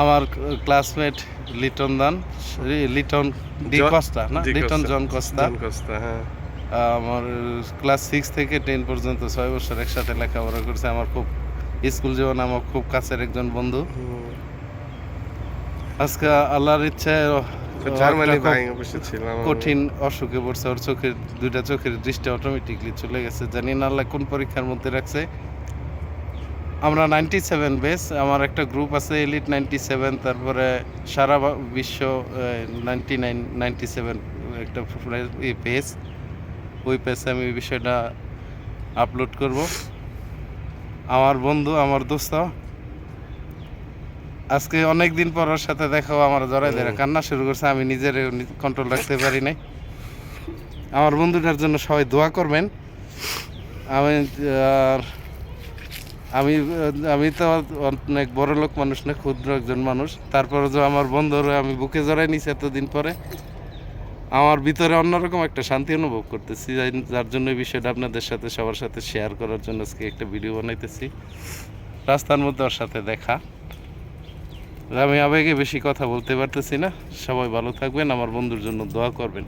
আমার ক্লাসমেট লিটন দান Liton D Costa না? লিটন জন কস্তা। কস্তা হ্যাঁ। আমার ক্লাস সিক্স থেকে টেন পর্যন্ত ছয় বছর একসাথে লেখাপড়া করছে। আমার খুব স্কুল জীবন আমার খুব কাছের একজন বন্ধু। আজকে আল্লাহর ইচ্ছায় জার্মানি ছিলাম কঠিন অসুখে পড়ছে। ওর চোখের দুইটা চোখের দৃষ্টি অটোমেটিকলি চলে গেছে। জানি না আল্লাহ কোন পরীক্ষার মধ্যে রাখছে। আমরা নাইনটি সেভেন বেস আমার একটা গ্রুপ আছে এলিট নাইনটি সেভেন তারপরে সারা বিশ্ব নাইনটি নাইন নাইনটি সেভেন একটা পেজ ওই পেজে আমি বিষয়টা আপলোড করব। আমার বন্ধু আমার দোস্ত। আজকে অনেক দিন পর ওর সাথে দেখাও আমার জড়াই ধরে কান্না শুরু করছে আমি নিজের কন্ট্রোল রাখতে পারি নাই। আমার বন্ধুটার জন্য সবাই দোয়া করবেন। আমি আর আমি আমি তো অনেক বড় লোক মানুষ না, ক্ষুদ্র একজন মানুষ। তারপরে যে আমার বন্ধুরা আমি বুকে জড়াই নিছি এতদিন পরে, আমার ভিতরে অন্যরকম একটা শান্তি অনুভব করতেছি যার জন্য এই বিষয়টা আপনাদের সাথে, সবার সাথে শেয়ার করার জন্য আজকে একটা ভিডিও বানাইতেছি। রাস্তার মধ্যে ওর সাথে দেখা। আমি আবেগে বেশি কথা বলতে পারতেছি না। সবাই ভালো থাকবেন, আমার বন্ধুর জন্য দোয়া করবেন।